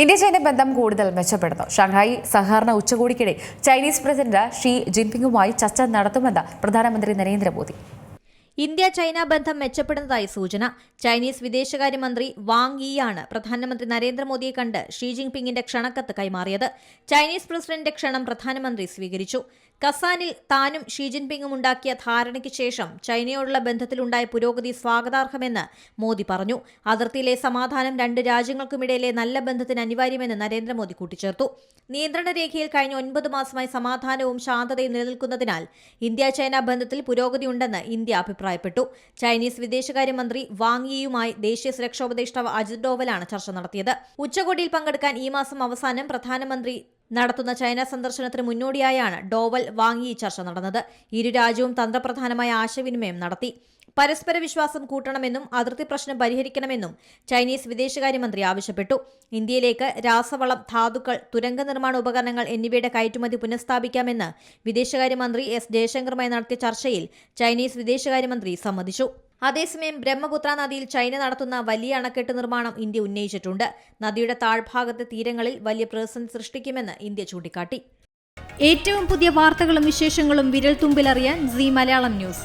India China ബന്ധം കൂടുതൽ മെച്ചപ്പെടുന്നു. ഷാങ്ഹായി സഹകരണ ഉച്ചകോടിക്കിടെ ചൈനീസ് പ്രസിഡന്റ് ഷീ ജിൻപിങ്ങുമായി ചർച്ച നടത്തുമെന്ന് പ്രധാനമന്ത്രി നരേന്ദ്രമോദി. ഇന്ത്യ ചൈന ബന്ധം മെച്ചപ്പെടുന്നതായി സൂചന. ചൈനീസ് വിദേശകാര്യമന്ത്രി വാങ് യിയാണ് പ്രധാനമന്ത്രി നരേന്ദ്രമോദിയെ കണ്ട് ഷീ ജിൻപിങ്ങിന്റെ ക്ഷണക്കത്ത് കൈമാറിയത്. ചൈനീസ് പ്രസിഡന്റിന്റെ ക്ഷണം പ്രധാനമന്ത്രി സ്വീകരിച്ചു. കസാനിൽ താനും ഷീ ജിൻപിങ്ങും ഉണ്ടാക്കിയ ധാരണയ്ക്ക് ശേഷം ചൈനയോടുള്ള ബന്ധത്തിലുണ്ടായ പുരോഗതി സ്വാഗതാർഹമെന്ന് മോദി പറഞ്ഞു. അതിർത്തിയിലെ സമാധാനം രണ്ട് രാജ്യങ്ങൾക്കുമിടയിലെ നല്ല ബന്ധത്തിന് അനിവാര്യമെന്ന് നരേന്ദ്രമോദി കൂട്ടിച്ചേർത്തു. നിയന്ത്രണ രേഖയിൽ കഴിഞ്ഞ ഒൻപത് മാസമായി സമാധാനവും ശാന്തതയും നിലനിൽക്കുന്നതിനാൽ ഇന്ത്യ ചൈന ബന്ധത്തിൽ പുരോഗതിയുണ്ടെന്ന് ഇന്ത്യ അഭിപ്രായപ്പെട്ടു. ചൈനീസ് വിദേശകാര്യമന്ത്രി വാങ് യിയുമായി ദേശീയ സുരക്ഷാ ഉപദേഷ്ടാവ് അജിത് ഡോവലാണ് ചർച്ച നടത്തിയത്. ഉച്ചകോടിയിൽ പങ്കെടുക്കാൻ ഈ മാസം അവസാനം പ്രധാനമന്ത്രി നടത്തുന്ന ചൈന സന്ദർശനത്തിന് മുന്നോടിയായാണ് ഡോവൽ വാങ്ങി ചർച്ച നടന്നത്. ഇരു രാജ്യവും തന്ത്രപ്രധാനമായ ആശയവിനിമയം നടത്തി. പരസ്പര വിശ്വാസം കൂട്ടണമെന്നും അതിർത്തി പ്രശ്നം പരിഹരിക്കണമെന്നും ചൈനീസ് വിദേശകാര്യമന്ത്രി ആവശ്യപ്പെട്ടു. ഇന്ത്യയിലേക്ക് രാസവളം ധാതുക്കൾ തുരങ്ക നിർമ്മാണ ഉപകരണങ്ങൾ എന്നിവയുടെ കയറ്റുമതി പുനഃസ്ഥാപിക്കാമെന്ന് വിദേശകാര്യമന്ത്രി എസ്. ജയശങ്കറുമായി നടത്തിയ ചർച്ചയിൽ ചൈനീസ് വിദേശകാര്യമന്ത്രി സമ്മതിച്ചു. അതേസമയം ബ്രഹ്മപുത്ര നദിയിൽ ചൈന നടത്തുന്ന വലിയ അണക്കെട്ട് നിർമ്മാണം ഇന്ത്യ ഉന്നയിച്ചിട്ടുണ്ട്. നദിയുടെ താഴ്ഭാഗത്തെ തീരങ്ങളിൽ വലിയ പ്രതിസന്ധി സൃഷ്ടിക്കുമെന്ന് ഇന്ത്യ ചൂണ്ടിക്കാട്ടി. ഏറ്റവും പുതിയ വാർത്തകളും വിശേഷങ്ങളും വിരൽ തുമ്പിലറിയാൻ സി മലയാളം ന്യൂസ്.